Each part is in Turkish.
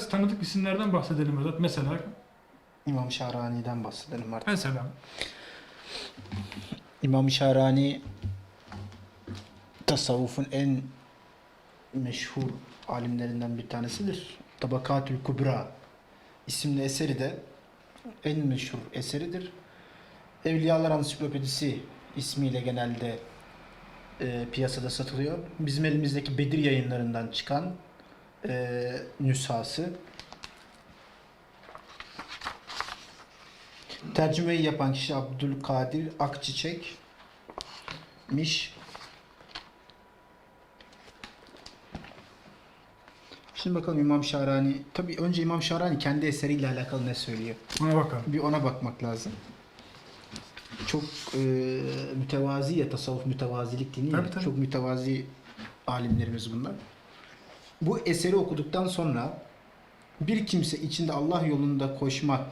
Biraz tanıdık isimlerden bahsedelim Vedat. Mesela, İmam Şahrani'den bahsedelim artık. mesela İmam Şahrani tasavvufun en meşhur alimlerinden bir tanesidir. Tabakatül Kubra isimli eseri de en meşhur eseridir. Evliyalar Ansiklopedisi ismiyle genelde e, piyasada satılıyor. Bizim elimizdeki Bedir yayınlarından çıkan e, nüshası. Tercümeyi yapan kişi Abdülkadir Akçiçek'miş. Şimdi bakalım İmam Şahrani. Tabii önce İmam Şahrani kendi eseriyle alakalı ne söylüyor? ona bakalım. Bir ona bakmak lazım. Çok e, mütevazi ya tasavvuf mütevazilik dini. Tabii, tabii. Çok mütevazi alimlerimiz bunlar. Bu eseri okuduktan sonra bir kimse içinde Allah yolunda koşmak,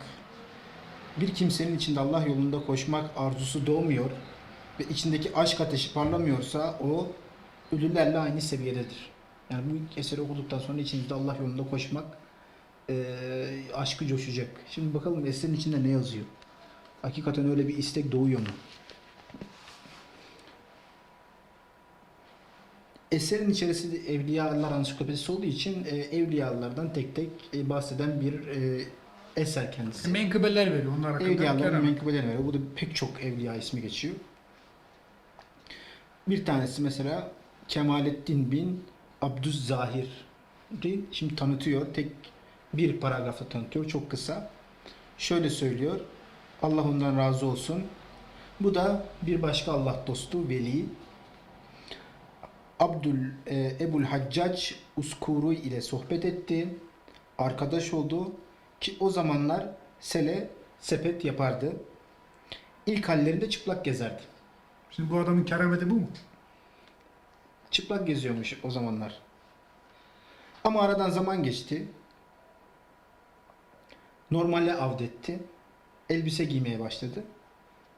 bir kimsenin içinde Allah yolunda koşmak arzusu doğmuyor ve içindeki aşk ateşi parlamıyorsa o ölülerle aynı seviyededir. Yani bu eseri okuduktan sonra içinizde Allah yolunda koşmak eee, aşkı coşacak. Şimdi bakalım eserin içinde ne yazıyor? Hakikaten öyle bir istek doğuyor mu? Eserin içerisinde Evliyalar Ansiklopedisi olduğu için e, evliyalardan tek tek e, bahseden bir e, eser kendisi. Menkıbeler veriyor onlar hakkında. Evliyaların Kerem. menkıbelerini veriyor. Bu da pek çok evliya ismi geçiyor. Bir tanesi mesela Kemalettin bin Abdüzzahir'i şimdi tanıtıyor. Tek bir paragrafta tanıtıyor. Çok kısa. Şöyle söylüyor. Allah ondan razı olsun. Bu da bir başka Allah dostu veli. Abdül e, Ebul Haccac Uskuru ile sohbet etti. Arkadaş oldu ki o zamanlar sele sepet yapardı. İlk hallerinde çıplak gezerdi. Şimdi bu adamın kerameti bu mu? Çıplak geziyormuş o zamanlar. Ama aradan zaman geçti. Normale avdetti. Elbise giymeye başladı.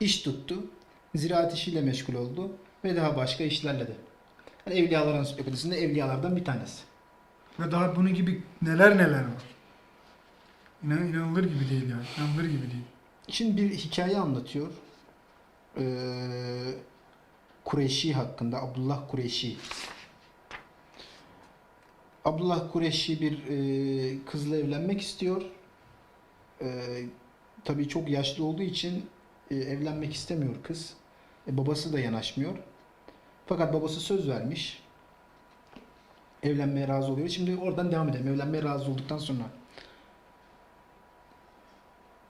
İş tuttu. Ziraat işiyle meşgul oldu. Ve daha başka işlerle de. Yani evliyalar ansiklopedisinde evliyalardan bir tanesi. Ve daha bunun gibi neler neler var. İnan, inanılır gibi değil yani. İnanılır gibi değil. Şimdi bir hikaye anlatıyor. Ee, Kureyşi hakkında. Abdullah Kureyşi. Abdullah Kureyşi bir e, kızla evlenmek istiyor. E, tabii çok yaşlı olduğu için e, evlenmek istemiyor kız. E, babası da yanaşmıyor. Fakat babası söz vermiş. Evlenmeye razı oluyor. Şimdi oradan devam edelim. Evlenmeye razı olduktan sonra.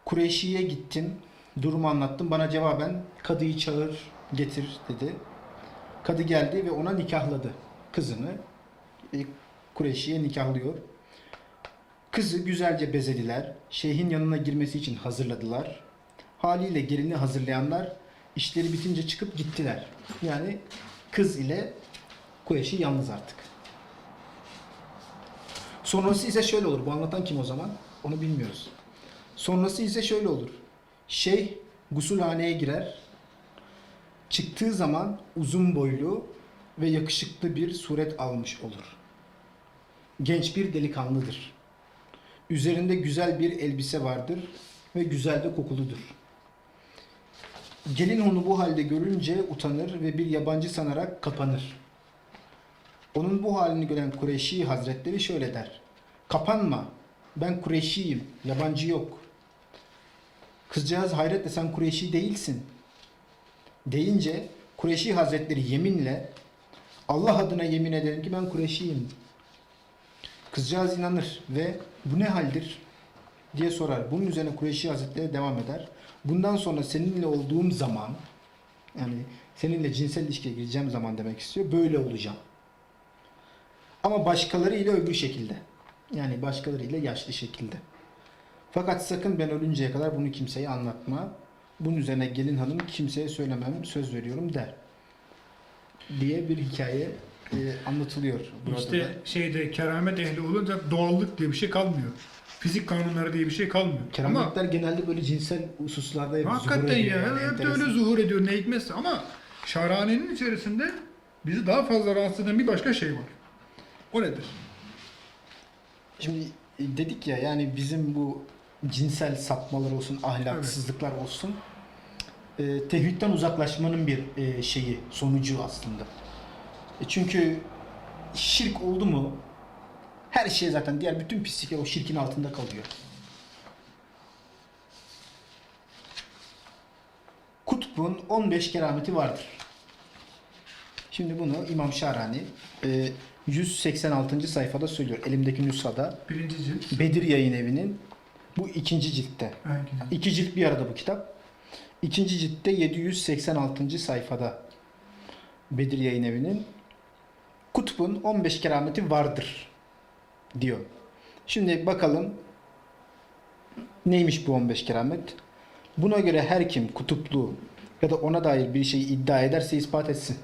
Kureyşi'ye gittim. Durumu anlattım. Bana cevaben kadıyı çağır getir dedi. Kadı geldi ve ona nikahladı kızını. E, Kureyşi'ye nikahlıyor. Kızı güzelce bezediler. Şeyhin yanına girmesi için hazırladılar. Haliyle gelini hazırlayanlar işleri bitince çıkıp gittiler. Yani kız ile Kureyşi yalnız artık. Sonrası ise şöyle olur. Bu anlatan kim o zaman? Onu bilmiyoruz. Sonrası ise şöyle olur. Şeyh gusülhaneye girer. Çıktığı zaman uzun boylu ve yakışıklı bir suret almış olur. Genç bir delikanlıdır. Üzerinde güzel bir elbise vardır ve güzel de kokuludur. Gelin onu bu halde görünce utanır ve bir yabancı sanarak kapanır. Onun bu halini gören Kureyşi Hazretleri şöyle der. Kapanma, ben Kureyşiyim, yabancı yok. Kızcağız hayretle sen Kureyşi değilsin. Deyince Kureyşi Hazretleri yeminle Allah adına yemin ederim ki ben Kureyşiyim. Kızcağız inanır ve bu ne haldir diye sorar. Bunun üzerine Kureyşi Hazretleri devam eder. Bundan sonra seninle olduğum zaman yani seninle cinsel ilişkiye gireceğim zaman demek istiyor. Böyle olacağım. Ama başkaları ile öbür şekilde. Yani başkaları ile yaşlı şekilde. Fakat sakın ben ölünceye kadar bunu kimseye anlatma. Bunun üzerine gelin hanım kimseye söylemem söz veriyorum der. Diye bir hikaye e, anlatılıyor burada da. Şeyde keramet ehli olunca doğallık diye bir şey kalmıyor. Fizik kanunları diye bir şey kalmıyor. Kerametler genelde böyle cinsel hususlarda hep Ama hakikaten ya. yani, hep de öyle zuhur ediyor ne hikmetse. Ama şaranenin içerisinde bizi daha fazla rahatsız eden bir başka şey var. O nedir? Şimdi e, dedik ya yani bizim bu cinsel sapmalar olsun, ahlaksızlıklar olsun e, tevhidden uzaklaşmanın bir e, şeyi, sonucu aslında. E, çünkü şirk oldu mu her şey zaten diğer bütün pislikler o şirkin altında kalıyor. Kutbun 15 kerameti vardır. Şimdi bunu İmam Şahrani e, 186. sayfada söylüyor. Elimdeki nüshada. Birinci cilt. Bedir Yayın Evi'nin bu ikinci ciltte. Cilt? İki cilt bir arada bu kitap. İkinci ciltte 786. sayfada Bedir Yayın Evi'nin Kutbun 15 kerameti vardır diyor. Şimdi bakalım neymiş bu 15 keramet? Buna göre her kim kutuplu ya da ona dair bir şey iddia ederse ispat etsin.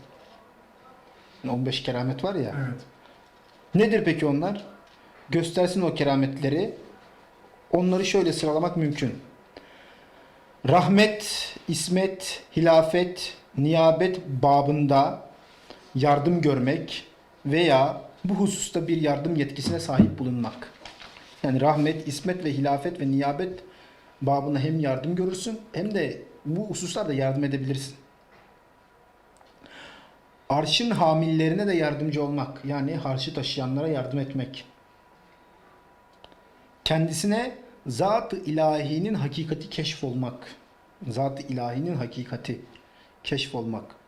15 keramet var ya. Evet. Nedir peki onlar? Göstersin o kerametleri. Onları şöyle sıralamak mümkün. Rahmet, ismet, hilafet, niyabet babında yardım görmek veya bu hususta bir yardım yetkisine sahip bulunmak. Yani rahmet, ismet ve hilafet ve niyabet babına hem yardım görürsün hem de bu hususlarda yardım edebilirsin. Arşın hamillerine de yardımcı olmak. Yani harşı taşıyanlara yardım etmek. Kendisine zat-ı ilahinin hakikati keşfolmak. Zat-ı ilahinin hakikati keşfolmak.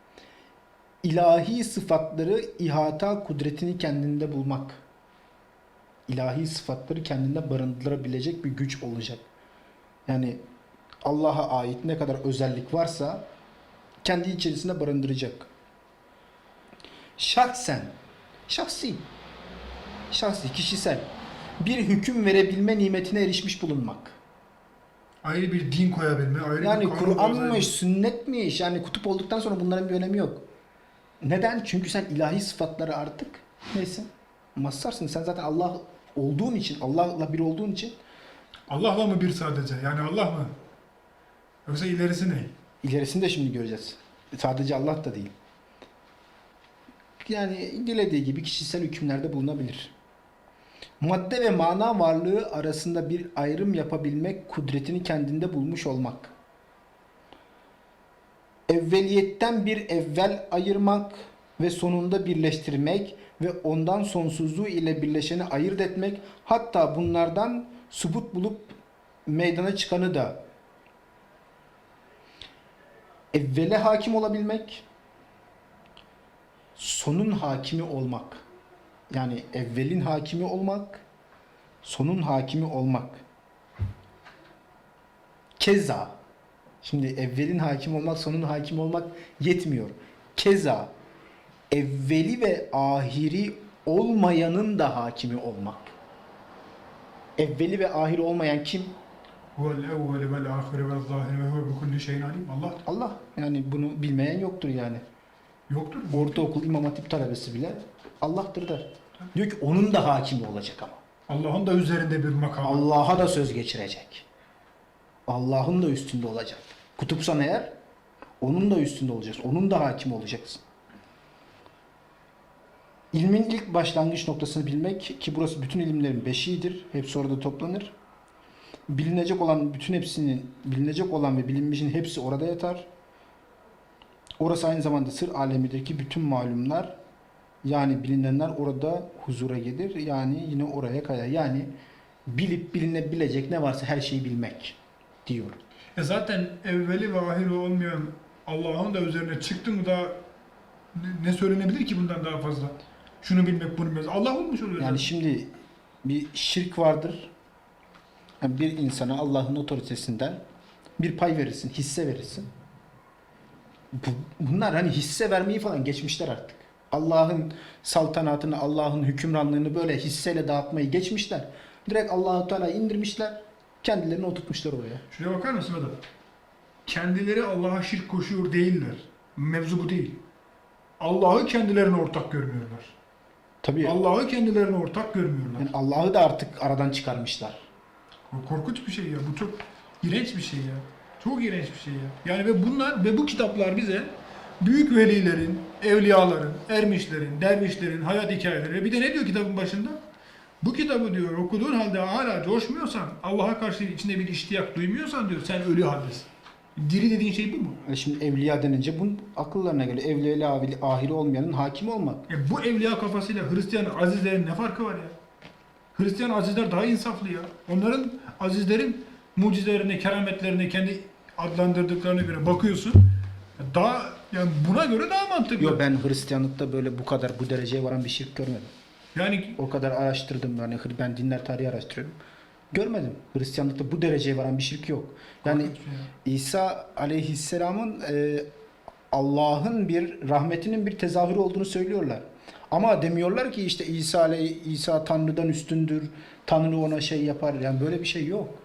İlahi sıfatları ihata kudretini kendinde bulmak. İlahi sıfatları kendinde barındırabilecek bir güç olacak. Yani Allah'a ait ne kadar özellik varsa kendi içerisinde barındıracak şahsen, şahsi, şahsi, kişisel bir hüküm verebilme nimetine erişmiş bulunmak. Ayrı bir din koyabilme, ayrı Yani bir kanun Kur'an'mış, koyabilme. sünnetmiş, yani kutup olduktan sonra bunların bir önemi yok. Neden? Çünkü sen ilahi sıfatları artık neyse mazharsın. Sen zaten Allah olduğun için, Allah'la bir olduğun için Allah'la mı bir sadece? Yani Allah mı? Yoksa ilerisi ne? ilerisini de şimdi göreceğiz. Sadece Allah da değil. Yani dilediği gibi kişisel hükümlerde bulunabilir. Madde ve mana varlığı arasında bir ayrım yapabilmek kudretini kendinde bulmuş olmak. Evveliyetten bir evvel ayırmak ve sonunda birleştirmek ve ondan sonsuzluğu ile birleşeni ayırt etmek hatta bunlardan subut bulup meydana çıkanı da evvele hakim olabilmek, sonun hakimi olmak. Yani evvelin hakimi olmak, sonun hakimi olmak. Keza, şimdi evvelin hakim olmak, sonun hakim olmak yetmiyor. Keza, evveli ve ahiri olmayanın da hakimi olmak. Evveli ve ahiri olmayan kim? Allah Allah. Yani bunu bilmeyen yoktur yani. yoktur. ortaokul imam hatip talebesi bile Allah'tır der. Diyor ki onun da hakimi olacak ama. Allah'ın da üzerinde bir makamı. Allah'a da söz geçirecek. Allah'ın da üstünde olacak. Kutupsan eğer onun da üstünde olacaksın. Onun da hakim olacaksın. İlmin ilk başlangıç noktasını bilmek ki burası bütün ilimlerin beşiğidir. Hepsi orada toplanır. Bilinecek olan bütün hepsinin bilinecek olan ve bilinmişin hepsi orada yatar. Orası aynı zamanda sır alemindeki bütün malumlar yani bilinenler orada huzura gelir. Yani yine oraya kayar. Yani bilip bilinebilecek ne varsa her şeyi bilmek diyor. E zaten evveli ve ahiri olmayan Allah'ın da üzerine çıktı mı da ne- ne söylenebilir ki bundan daha fazla? Şunu bilmek, bunu bilmek. Allah olmuş oluyor. Yani zaten. şimdi bir şirk vardır. Yani bir insana Allah'ın otoritesinden bir pay verirsin, hisse verirsin. Bu- Bunlar hani hisse vermeyi falan geçmişler artık. Allah'ın saltanatını, Allah'ın hükümranlığını böyle hisseyle dağıtmayı geçmişler. Direkt Allahu Teala indirmişler. Kendilerini oturtmuşlar oraya. Şuraya bakar mısın adam? Kendileri Allah'a şirk koşuyor değiller. Mevzu bu değil. Allah'ı kendilerine ortak görmüyorlar. Tabii. Allah'ı kendilerine ortak görmüyorlar. Yani Allah'ı da artık aradan çıkarmışlar. Korkunç bir şey ya. Bu çok iğrenç bir şey ya. Çok iğrenç bir şey ya. Yani ve bunlar ve bu kitaplar bize büyük velilerin, evliyaların, ermişlerin, dervişlerin hayat hikayeleri. Bir de ne diyor kitabın başında? Bu kitabı diyor okuduğun halde hala coşmuyorsan, Allah'a karşı içinde bir iştiyak duymuyorsan diyor sen ölü haldesin. Diri dediğin şey bu mu? E Şimdi evliya denince bunun akıllarına geliyor. Evliya ahiri- ahiri olmayanın hakim olmak. E bu evliya kafasıyla Hristiyan azizlerin ne farkı var ya? Hristiyan azizler daha insaflı ya. Onların azizlerin mucizelerine, kerametlerine kendi adlandırdıklarına göre bakıyorsun. Daha yani buna göre daha mantıklı. Yok ben Hristiyanlıkta böyle bu kadar bu dereceye varan bir şirk görmedim. Yani O kadar araştırdım yani ben dinler tarihi araştırıyorum. Görmedim. Hristiyanlıkta bu dereceye varan bir şirk yok. Yani Korkunç ya. İsa aleyhisselamın e, Allah'ın bir rahmetinin bir tezahürü olduğunu söylüyorlar. Ama demiyorlar ki işte İsa aley- İsa Tanrı'dan üstündür. Tanrı ona şey yapar. Yani böyle bir şey yok.